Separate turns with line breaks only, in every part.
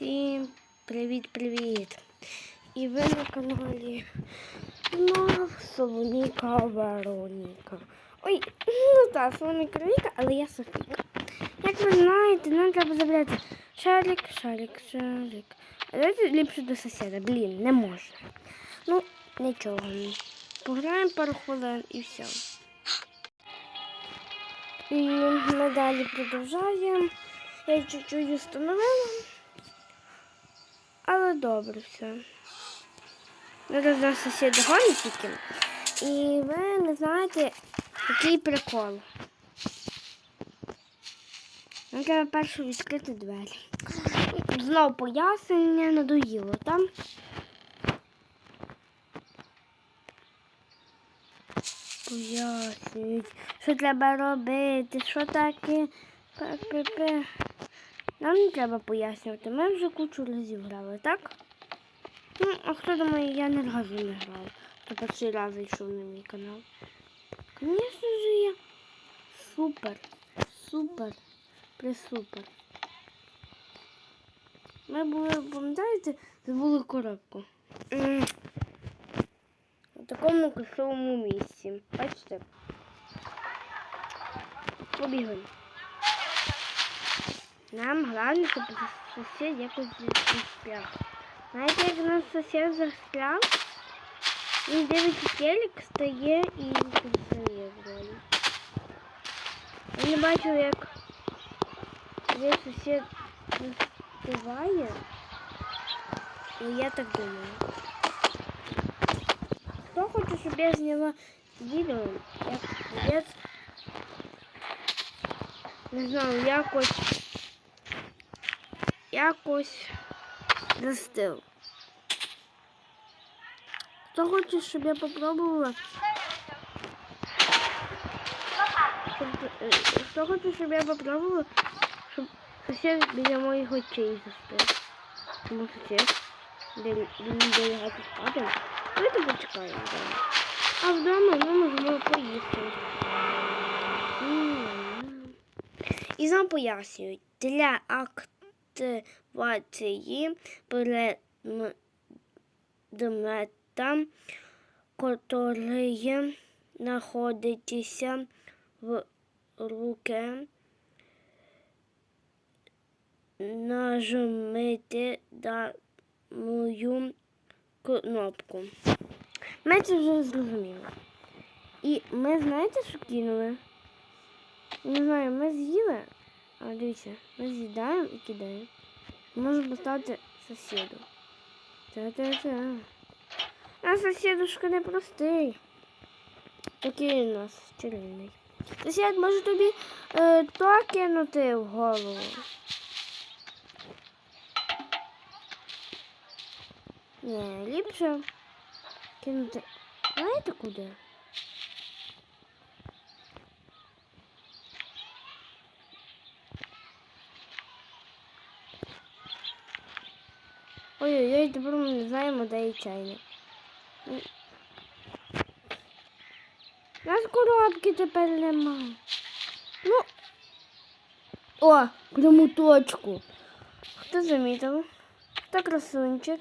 Всім привіт-привіт! І ви на каналі знов Солоніка Вероніка. Ой, ну так, Солоніка Вероніка, але я Софійка. Як ви знаєте, нам треба забрати шарик, шарик, шарик. А давайте ліпше до сусіда. Блін, не можна. Ну, нічого. Пограємо пару хвилин і все. І ми далі продовжуємо. Я чуть-чуть установила. Але добре все. Зараз нас сусід гонить тільки. І ви не знаєте, який прикол. Нам треба перше відкрити двері. Знову пояснення надоїло там. Пояснюють, що треба робити, що таке. Пе-пе-пе. Нам не треба пояснювати. Ми вже кучу разів грали, так? Ну, а хто думає, я не разу не грав. То перший раз зайшов на мій канал. Звісно ж я. Супер. Супер. Присупер. Ми були, пам'ятаєте, забули коробку. У такому кошовому місці. Бачите? Побігли. Нам головне, щоб сусід якось застряв. Знаєте, як нас сусід застряв? Він дивиться телек, стає і стає вдалі. Я не бачив, як весь сусід співає. Ну, я так думаю. Хто хоче, щоб я зняла відео, як сусід, не знаю, якось якось застив. Хто хоче, щоб я попробувала? Хто хоче, щоб я попробувала, щоб сусід біля моїх очей застив. Тому сусід біля біля гати спати. Давайте почекаємо. вдома. А вдома ми можемо поїсти. І нам пояснюють, для активації предмета, який знаходиться в руке, нажмите дану кнопку. Ми це вже зрозуміли. І ми знаєте, що кинули? Не знаю, ми з'їли. Дивіться, ми з'їдаємо і кидаємо. Можемо поставити сусіду. Та-та-та. А сусідушка не простий. Такий у нас чарівний. Сусід, може тобі е, то кинути в голову? Ні, ліпше кинути. Знаєте куди? Ой-ой-ой, тепер ми не знаємо, де є чайник. Нас коробки тепер немає. Ну. О, пряму точку. Хто замітив? Хто красунчик?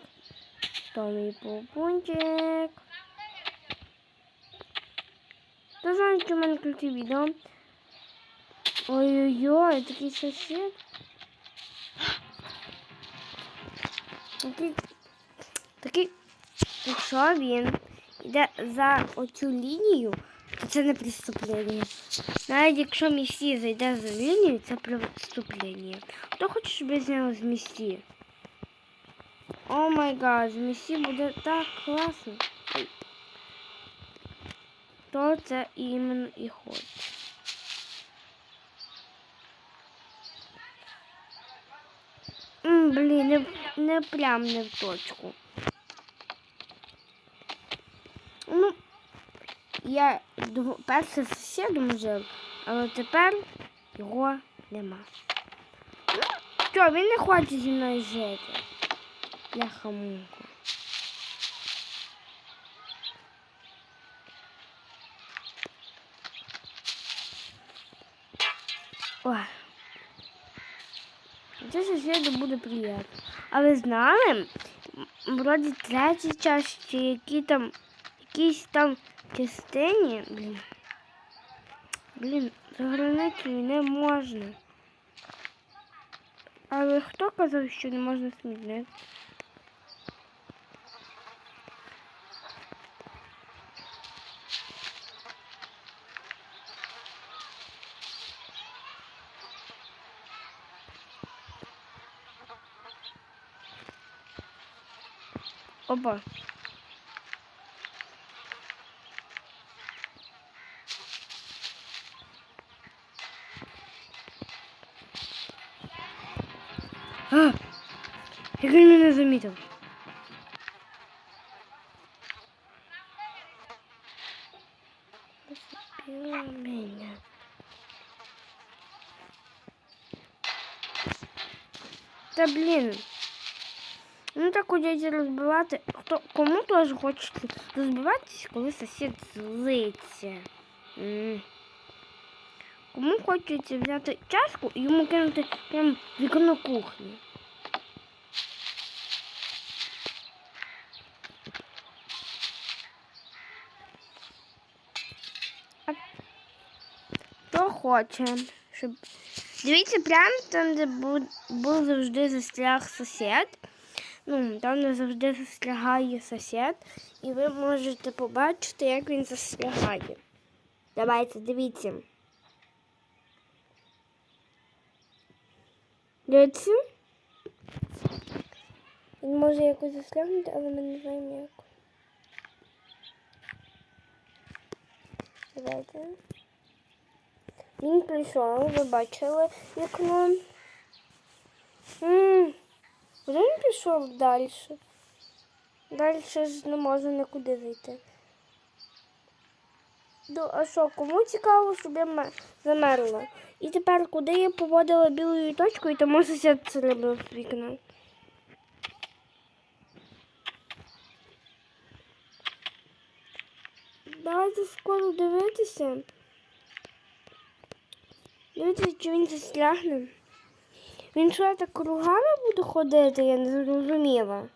Хто мій попунчик? Хто знає, що в мене ключі відео? Ой-ой-ой, такий сусід. Такий, якщо він йде за оцю лінію, то це не преступлення. Навіть якщо місті зайде за лінію, це преступлення. Хто хоче, щоб я зняла з місті? О май гад, з місті буде так класно. То це іменно і хоче. Блін, не, не прям не в точку. Ну, я з сусідом жив, але тепер його нема. Ну, що, він не хоче зі мною жити. Я хамунку. Ой. Це сусіду буде приємно. А ви знали? Вроді третій час, чи які там, якісь там частині, блін. Блін, за границею не можна. Але хто казав, що не можна смітник? Опа. А! Він мене замітив? Зацепила мене. Так хочеться розбивати. Хто кому теж хочеться розбиватись, коли сусід злиться. Кому хочеться взяти чашку і йому кинути прямо вікно кухні. Хто хоче, щоб. Дивіться, прямо там, де був завжди застряг сусід. Ну, там де завжди застрягає сусід, і ви можете побачити, як він застрягає. Давайте, дивіться. Дивіться. Він може якось застрягнути, але ми не знаємо як. Давайте. Він прийшов, ви бачили вікно. М, Куди він пішов далі? Далі ж не можу нікуди зайти. Ну, а що, кому цікаво, щоб я замерла? І тепер куди я поводила білою точкою, тому сусід це робив з вікна. Давайте скоро дивитися. Дивіться, чи він застрягне. Він що так кругами буде ходити, я не зрозуміла.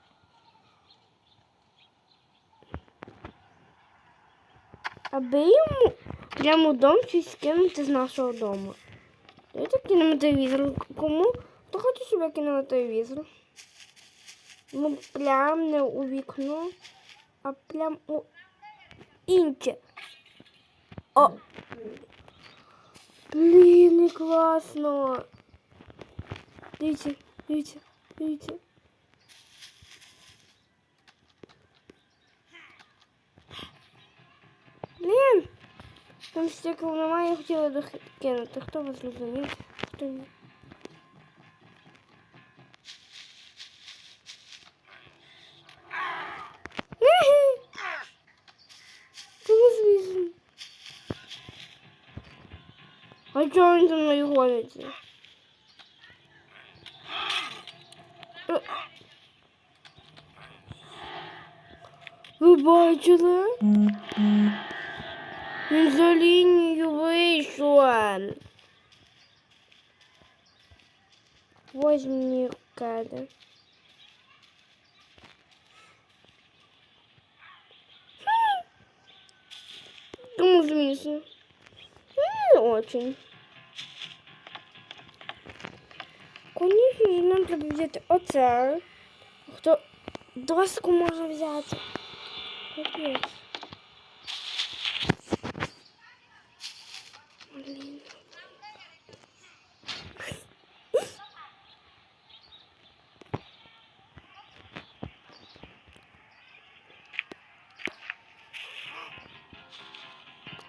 Аби йому прямо дом щось скинути з нашого дому. Давайте кинемо. Кому? Хто хоче, щоб я? Ну, прям не у вікно, а прям у інше. О! Блін, класно. Дивіться, дивіться, дивіться. Блін! Там стекол немає, я хотіла докинути. Хто вас розумів? Хто ні? Кому звісно? А чого він за мною гониться? Е. Ви бачили? Він за лінію вийшов. Возьми кади. Кому смешно? Не очень. Конечно нам треба взяти оце. Хто доску може взяти? Капець. Блін.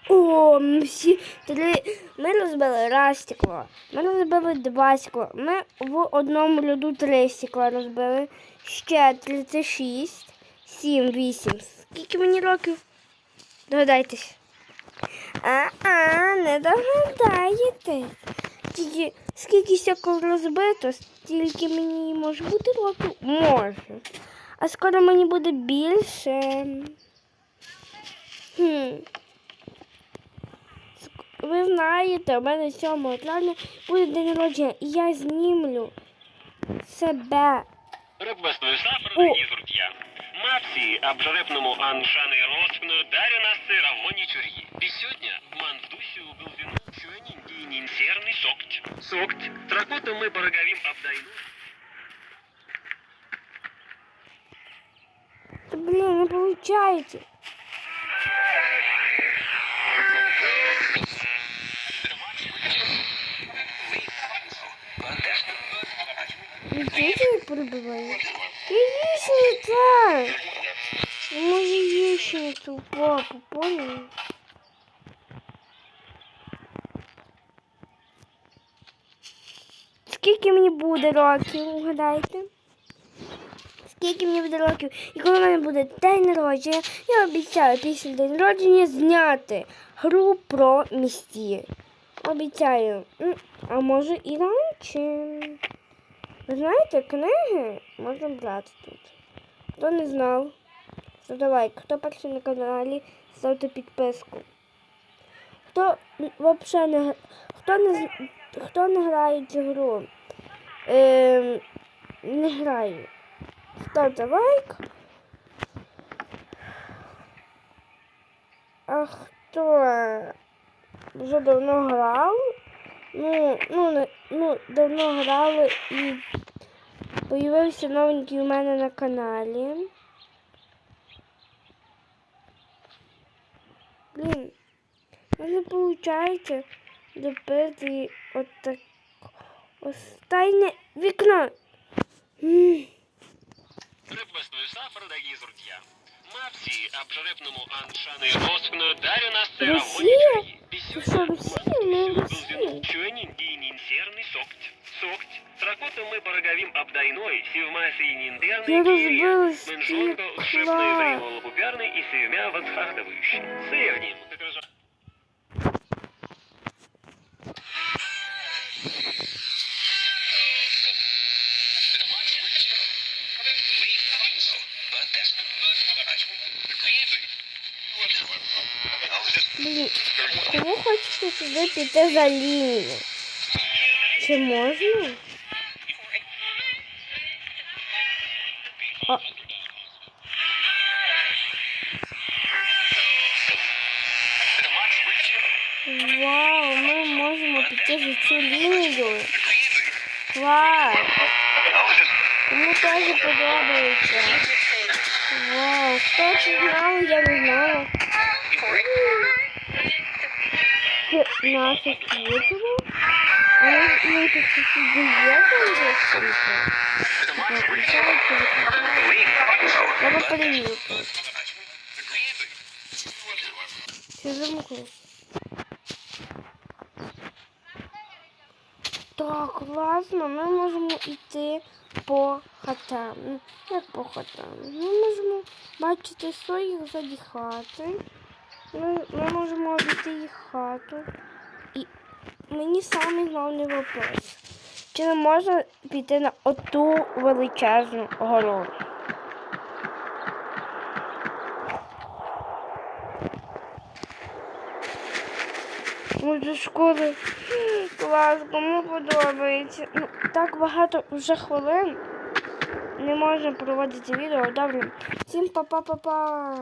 О, ми всі три. Ми розбили раз стекло. Ми розбили два стекла. Ми в одному льоду три стекла розбили. Ще 36, 7, 8. Скільки мені років? Догадайтесь. А-а, не догадаєтесь. Тільки скільки стекол розбито, стільки мені може бути років? Може. А скоро мені буде більше. Хм. Ви знаєте, у мене 7 травня буде день народження, і я знімлю себе.
Рыбвестную сафр,
О.
дорогие друзья. Мапсі, обжарепному аншаний розпну, дарю на сира монічур'ї. І сьогодні ман в дусі убил вину сюанин дійнін серний сокт. Сокт. Тракотом мы пороговим обдайну.
Та, блін, не виходить. Діти перебиваю. Яєчниця! Може яєчницю, папу, понял? Скільки мені буде років, угадайте? Скільки мені буде років? І коли в мене буде день народження, я обіцяю після день народження зняти гру про місті. Обіцяю. А може і раніше. Ви знаєте, книги можна брати тут. Хто не знав, лайк. Хто перший на каналі, ставте підписку. Хто взагалі не хто не хто не грає в цю гру, ем, не грає. Ставте лайк. А хто вже давно грав? Ну, ну, не- ну, давно грали і появився новенький у мене на каналі. Блін, мене виходить допити от так. Останнє вікно.
Рыбвестную сафр, дорогие друзья. Мапсі, обжарепному аншаний розпну, дарю на сира
Росія?
монічур'ї. І
Ти що,
сьогодні
Росія?
ман в
Не
дусі убил
Росія.
вину сюанин дійнін серний сокт. Сокт. Тракотом мы пороговим обдайной, сивмасий
Я
ниндерный
розбилась
Менжонка,
стекла.
ушибный взаимолопуперный и севмя восхардывающий. Сырним, как раз
Блін, кому хочеться сюди піти за лінію? Чи можна? А... Вау, ми можемо піти за цю лінію. Клас! Мені теж подобається. Вау, хто це знав, я не знала. Це наше світло? А ми ми тут там десь? Треба перевірити. Чи замкнув? Так, класно, ми можемо йти по хатам. Як по хатам? Ми можемо бачити своїх ззаді хати. Ми, ми можемо обійти їх хату. І мені самий головний вопрос. Чи не можна піти на оту величезну гору? Може школи. Клас, кому подобається. Ну, так багато вже хвилин. Не можна проводити відео. Добре. Всім па-па-па-па.